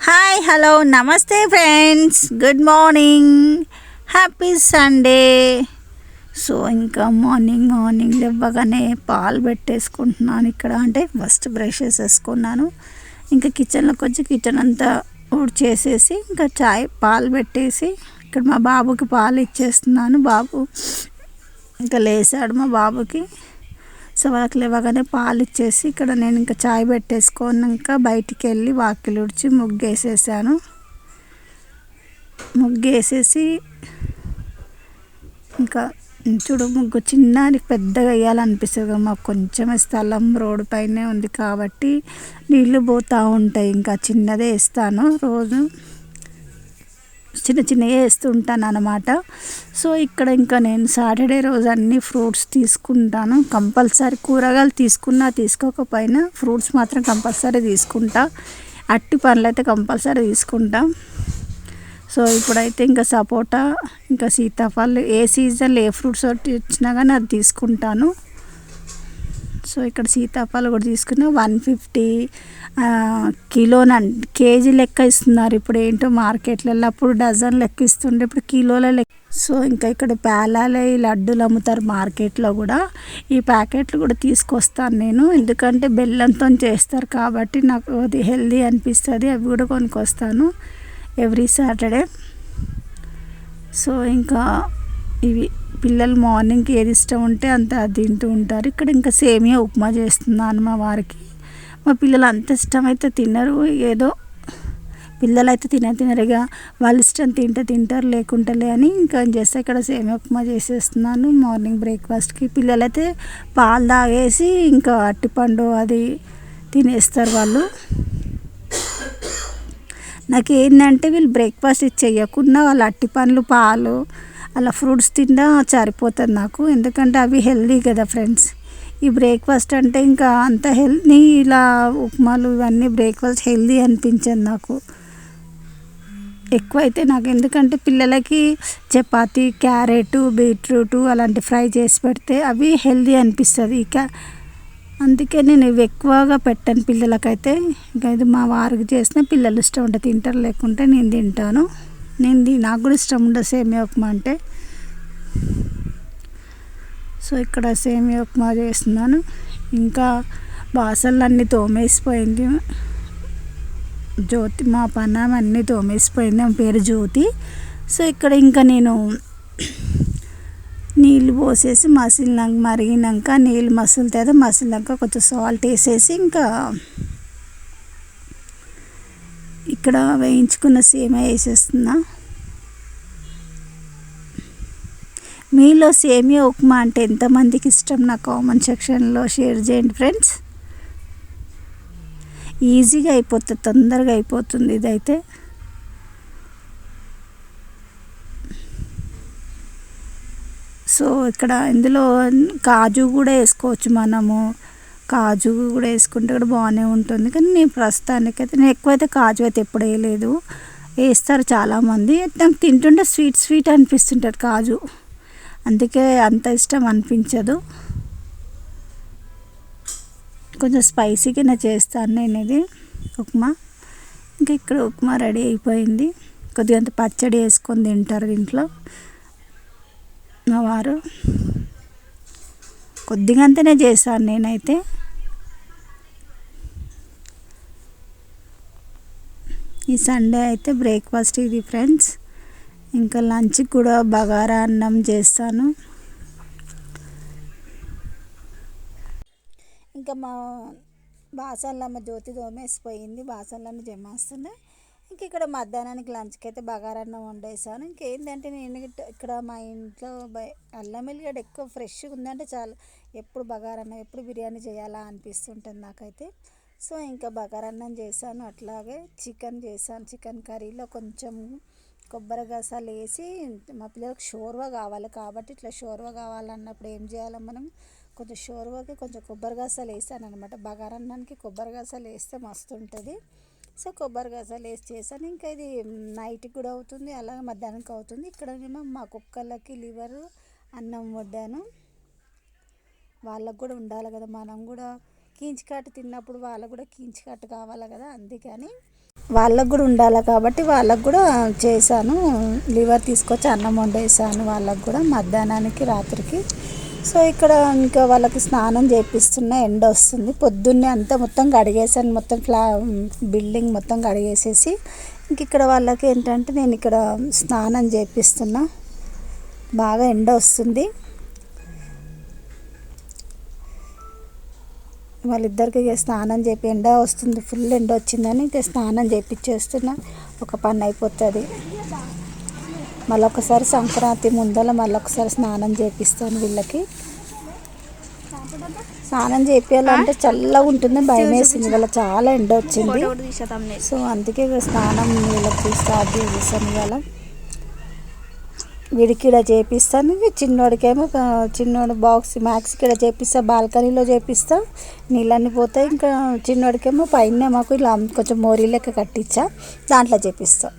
Hi hello namaste friends good morning happy Sunday so ఇంకా morning morning ఇవ్వగానే పాలు పెట్టేసుకుంటున్నాను ఇక్కడ. అంటే ఫస్ట్ బ్రష్ వేసేసుకున్నాను. ఇంకా కిచెన్లోకి వచ్చి కిచెన్ అంతా చేసేసి ఇంకా చాయ్ పాలు పెట్టేసి ఇక్కడ మా బాబుకి పాలు ఇచ్చేస్తున్నాను. బాబు ఇంకా లేసాడు మా బాబుకి. సో వాళ్ళకి లేవగానే పాలు ఇచ్చేసి ఇక్కడ నేను ఇంకా చాయ్ పెట్టేసుకున్నాక బయటికి వెళ్ళి వాకిలు ఉడిచి ముగ్గు వేసేసాను ముగ్గు వేసేసి ఇంకా చూడు ముగ్గు చిన్నది పెద్దగా వేయాలనిపిస్తుంది కదా మాకు కొంచెం స్థలం రోడ్డు పైనే ఉంది కాబట్టి నీళ్ళు పోతూ ఉంటాయి ఇంకా చిన్నదే వేస్తాను రోజు. చిన్న చిన్నగా వేస్తుంటాను అనమాట సో ఇక్కడ ఇంకా నేను సాటర్డే రోజు అన్ని ఫ్రూట్స్ తీసుకుంటాను. కంపల్సరీ కూరగాయలు తీసుకున్నా తీసుకోకపోయినా ఫ్రూట్స్ మాత్రం కంపల్సరీ తీసుకుంటా. అట్టి పనులు అయితే కంపల్సరీ తీసుకుంటా. సో ఇప్పుడైతే ఇంకా సపోటా ఇంకా సీతాఫలం ఏ సీజన్లో ఏ ఫ్రూట్స్ వచ్చినా కానీ అది తీసుకుంటాను. సో ఇక్కడ సీతాఫలం కూడా తీసుకున్నా. వన్ ఫిఫ్టీ కిలోన కేజీ లెక్క ఇస్తున్నారు. ఇప్పుడు ఏంటో మార్కెట్లలో అప్పుడు డజన్ లెక్క ఇస్తుండే. ఇప్పుడు కిలోల లెక్క. సో ఇంకా ఇక్కడ పేలాలే ఈ లడ్డూలు అమ్ముతారు మార్కెట్లో కూడా. ఈ ప్యాకెట్లు కూడా తీసుకొస్తాను నేను. ఎందుకంటే బెల్లంతో చేస్తారు కాబట్టి నాకు అది హెల్దీ అనిపిస్తుంది. అవి కూడా కొనుక్కొస్తాను ఎవ్రీ సాటర్డే. సో ఇంకా ఇవి పిల్లలు మార్నింగ్కి ఏది ఇష్టం ఉంటే అంత అది తింటూ ఉంటారు. ఇక్కడ ఇంకా సేమియా ఉప్మా చేస్తున్నాను మా వారికి. మా పిల్లలు అంత ఇష్టమైతే తినరు. ఏదో పిల్లలు అయితే తిన తినరుగా. వాళ్ళ ఇష్టం తింటే తింటారు లేకుంటలే అని ఇంకా చేస్తే ఇక్కడ సేమియా ఉప్మా చేసేస్తున్నాను మార్నింగ్ బ్రేక్ఫాస్ట్కి. పిల్లలైతే పాలు తాగేసి ఇంకా అట్టిపండు అది తినేస్తారు వాళ్ళు. నాకు ఏంటంటే వీళ్ళు బ్రేక్ఫాస్ట్ చేయకుండా వాళ్ళు అట్టి పండ్లు పాలు అలా ఫ్రూట్స్ తిన్నా చారిపోతుంది నాకు. ఎందుకంటే అవి హెల్దీ కదా ఫ్రెండ్స్. ఈ బ్రేక్ఫాస్ట్ అంటే ఇంకా అంత హెల్దీ ఇలా ఉప్మాలు ఇవన్నీ బ్రేక్ఫాస్ట్ హెల్దీ అనిపించదు నాకు. ఎక్కువ అయితే నాకు ఎందుకంటే పిల్లలకి చపాతి క్యారెట్ బీట్రూట్ అలాంటి ఫ్రై చేసి పెడితే అవి హెల్దీ అనిపిస్తుంది. ఇక అందుకే నేను ఇవి ఎక్కువగా పెట్టాను పిల్లలకైతే. ఇంకా ఇది మా వారికి చేసిన పిల్లలు ఇష్టం ఉంటే తింటారు లేకుంటే నేను తింటాను. నేను నాకు కూడా ఇష్టం ఉండదు సేమియా ఉప్మా అంటే. సో ఇక్కడ సేమియా ఉప్మా చేస్తున్నాను. ఇంకా బాసనలు అన్నీ తోమేసిపోయింది. జ్యోతి మా పన్నామ అన్నీ తోమేసిపోయింది. ఆమె పేరు జ్యోతి. సో ఇక్కడ ఇంకా నేను నీళ్ళు పోసేసి మసిలినాక మరిగినాక నీళ్ళు మసులుతుంది మసిలినాక కొంచెం సాల్ట్ వేసేసి ఇంకా ఇక్కడ వేయించుకున్న సేమియా వేసేస్తున్నా. మీలో సేమియా ఉప్మా అంటే ఎంతమందికి ఇష్టం? నా కామెంట్ సెక్షన్లో షేర్ చేయండి ఫ్రెండ్స్. ఈజీగా అయిపోతుంది తొందరగా అయిపోతుంది ఇదైతే. సో ఇక్కడ ఇందులో కాజు కూడా వేసుకోవచ్చు మనము. కాజు కూడా వేసుకుంటే కూడా బాగానే ఉంటుంది. కానీ నేను ప్రస్తుతానికైతే నేను ఎక్కువైతే కాజు అయితే ఎప్పుడు వేయలేదు. వేస్తారు చాలామంది. నాకు తింటుంటే స్వీట్ స్వీట్ అనిపిస్తుంటుంది కాజు. అందుకే అంత ఇష్టం అనిపించదు. కొంచెం స్పైసీగా చేస్తాను నేను ఇది ఉప్మా. ఇంకా ఇక్కడ ఉప్మా రెడీ అయిపోయింది. కొద్దిగా అంత పచ్చడి వేసుకొని తింటారు ఇంట్లో మా వారు. కొద్దిగంతనే చేశాను నేనైతే. ఈ సండే అయితే బ్రేక్ఫాస్ట్ ఇది ఫ్రెండ్స్. ఇంకా లంచ్ కూడా బగారా అన్నం చేస్తాను. ఇంకా మా బాసన్లమ్మ జ్యోతి దోమేసిపోయింది బాసన్లన్నీ జమేస్తుంది. ఇంక ఇక్కడ మధ్యాహ్నానికి లంచ్కి అయితే బగారన్నం వండేసాను ఇంకేంటంటే నేను ఇక్కడ మా ఇంట్లో అల్లం ఎల్లిగడ్డ ఎక్కువ ఫ్రెష్గా ఉందంటే చాలు. ఎప్పుడు బగారన్నం ఎప్పుడు బిర్యానీ చేయాలా అనిపిస్తుంటుంది నాకైతే. సో ఇంకా బగారన్నం చేశాను. అట్లాగే చికెన్ చేశాను. చికెన్ కర్రీలో కొంచెం కొబ్బరి గసాలు వేసి మా పిల్లలకు షోర్వా కావాలి కాబట్టి ఇట్లా షోర్వా కావాలన్నప్పుడు ఏం చేయాలో మనం కొంచెం షోర్వాకి కొంచెం కొబ్బరి గసాలు వేసాను అనమాట బగారన్నానికి కొబ్బరి గసాలు వేస్తే మస్తు ఉంటుంది సో కొబ్బరి గసాలు వేసి చేశాను. ఇంకా ఇది నైట్కి కూడా అవుతుంది అలాగే మధ్యాహ్నానికి అవుతుంది. ఇక్కడనేమో మా కుక్కలకి లివర్ అన్నం వడ్డాను. వాళ్ళకు కూడా ఉండాలి కదా మనం కూడా కీంచికట్టు తిన్నప్పుడు వాళ్ళకు కూడా కీంచికట్టు కావాలి కదా అందుకని వాళ్ళకు కూడా ఉండాలి కాబట్టి వాళ్ళకు కూడా చేశాను. లివర్ తీసుకొచ్చి అన్నం వండేసాను వాళ్ళకు కూడా మధ్యాహ్నానికి రాత్రికి. సో ఇక్కడ ఇంకా వాళ్ళకి స్నానం చేపిస్తున్న ఎండ వస్తుంది. పొద్దున్నే అంతా మొత్తం కడిగేసాను. మొత్తం ఫ్లా బిల్డింగ్ మొత్తం కడిగేసేసి ఇంక ఇక్కడ వాళ్ళకి ఏంటంటే నేను ఇక్కడ స్నానం చేపిస్తున్నా. బాగా ఎండ వస్తుంది. వాళ్ళిద్దరికి ఇక స్నానం చేపి ఎండ వస్తుంది. ఫుల్ ఎండ వచ్చిందని ఇక స్నానం చేపించేస్తున్నా ఒక పని అయిపోతుంది. మళ్ళొకసారి సంక్రాంతి ముందర మళ్ళొకసారి స్నానం చేపిస్తాను వీళ్ళకి. స్నానం చేపించాలంటే చల్లగా ఉంటుంది భయం వేసింది ఇవాళ చాలా ఎండ వచ్చింది. సో అందుకే స్నానం వీళ్ళకి స్టార్ట్ చేసేసాను ఇవాళ. వీడికి చేపిస్తాను. చిన్నోడికేమో చిన్నోడు బాక్స్ మ్యాక్స్ ఇక్కడ చేపిస్తా బాల్కనీలో చేపిస్తా. నీళ్ళన్నీ పోతాయి. ఇంకా చిన్నోడికేమో పైన మాకు ఇలా కొంచెం మోరీ లెక్క కట్టించా. దాంట్లో చేపిస్తాం.